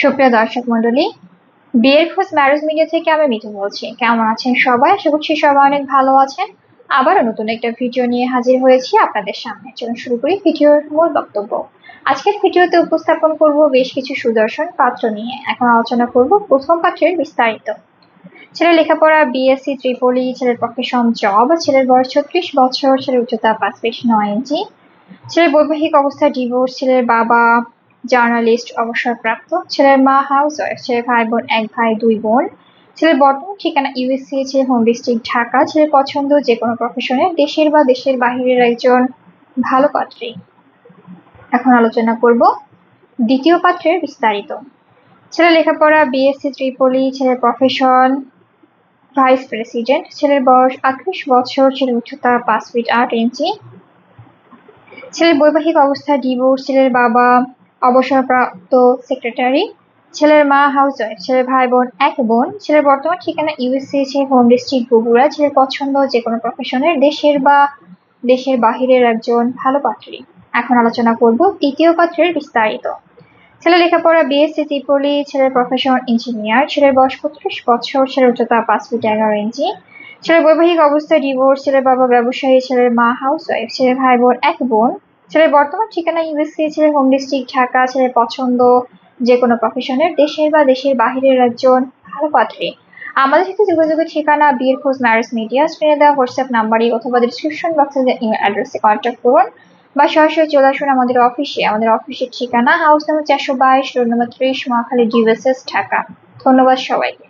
সুপ্রিয় দর্শক মন্ডলী বিয়ের খোঁজ ম্যারেজ মিডিয়া থেকে আমি মিঠু বলছি। কেমন আছেন সবাই? আশা করছি সবাই অনেক ভালো আছেন। আবারও নতুন একটা ভিডিও নিয়ে হাজির হয়েছি আপনাদের সামনে। চলুন শুরু করি ভিডিওর মূল বক্তব্য। আজকের ভিডিওতে উপস্থাপন করব বেশ কিছু সুদর্শন পাত্র নিয়ে। এখন আলোচনা করব প্রথম পাত্রের বিস্তারিত। ছেলের লেখাপড়া বিএসসি ত্রিপলি, ছেলের পক্ষে সম জব ছেলের বয়স ছত্রিশ বছর, ছেলের উচ্চতা পাঁচ ফিট নয় ইঞ্চি ছেলের বৈবাহিক অবস্থা ডিভোর্স ছেলের বাবা জার্নালিস্ট, অবসরপ্রাপ্ত। ছেলের মা হাউস ওয়াইফ, ছেলের ভাই বোন, এক ভাই, দুই বোন। ছেলের বর্তমান ঠিকানা ইউএসসি, ছেলের হোম ডিস্ট্রিক্ট ঢাকা। ছেলের পছন্দ যে কোনো প্রফেশনে দেশের বা দেশের বাহিরের একজন ভালো পাত্রী। এখন আলোচনা করব দ্বিতীয় পাত্রের বিস্তারিত। ছেলের লেখাপড়া বিএসসি ত্রিপলি ছেলের প্রফেশন ভাইস প্রেসিডেন্ট ছেলের বয়স আটত্রিশ বছর, ছেলের উচ্চতা পাঁচ ফিট আট ইঞ্চি ছেলের বৈবাহিক অবস্থা ডিভোর্স ছেলের বাবা অবসরপ্রাপ্ত সেক্রেটারি ছেলের মা হাউস ওয়াইফ ছেলের ভাই বোন, এক বোন, ছেলের বর্তমান ঠিকানা ইউএসসি হোম ডিস্ট্রিক্ট বগুড়া, ছেলের পছন্দ যে কোনো প্রফেশনের দেশের বা দেশের বাহিরের একজন ভালো পাত্রী। এখন আলোচনা করব তৃতীয় পাত্রের বিস্তারিত। ছেলে লেখাপড়া বিএসসি ত্রিপলি ছেলের প্রফেশন ইঞ্জিনিয়ার ছেলের বয়স পঁচিশ বছর, ছেলের উচ্চতা পাঁচ ফিট এগারো ইঞ্চি, ছেলের বৈবাহিক অবস্থায় ডিভোর্স ছেলের বাবা ব্যবসায়ী, ছেলের মা হাউস ওয়াইফ ছেলের ভাই বোন, এক বোন ছেলের বর্তমান ঠিকানা ইউএসসি, ছেলের হোম ডিস্ট্রিক্ট ঢাকা, ছেলের পছন্দ যে কোনো প্রফেশনের দেশের বা দেশের বাহিরের একজন ভালো পাত্রী। আমাদের সাথে যোগাযোগের ঠিকানা বিয়ের খোঁজ ম্যারেজ মিডিয়া স্ক্রিনে দেওয়া হোয়াটসঅ্যাপ নাম্বারে অথবা ডিসক্রিপশন বক্সে ইমেল অ্যাড্রেসে কন্ট্যাক্ট করুন বা সরাসরি চলে আসুন আমাদের অফিসে আমাদের অফিসের ঠিকানা হাউস নাম্বার চারশো বাইশ রোড নম্বর ত্রিশ, মহাখালী ডিভিএসএস ঢাকা। ধন্যবাদ সবাইকে।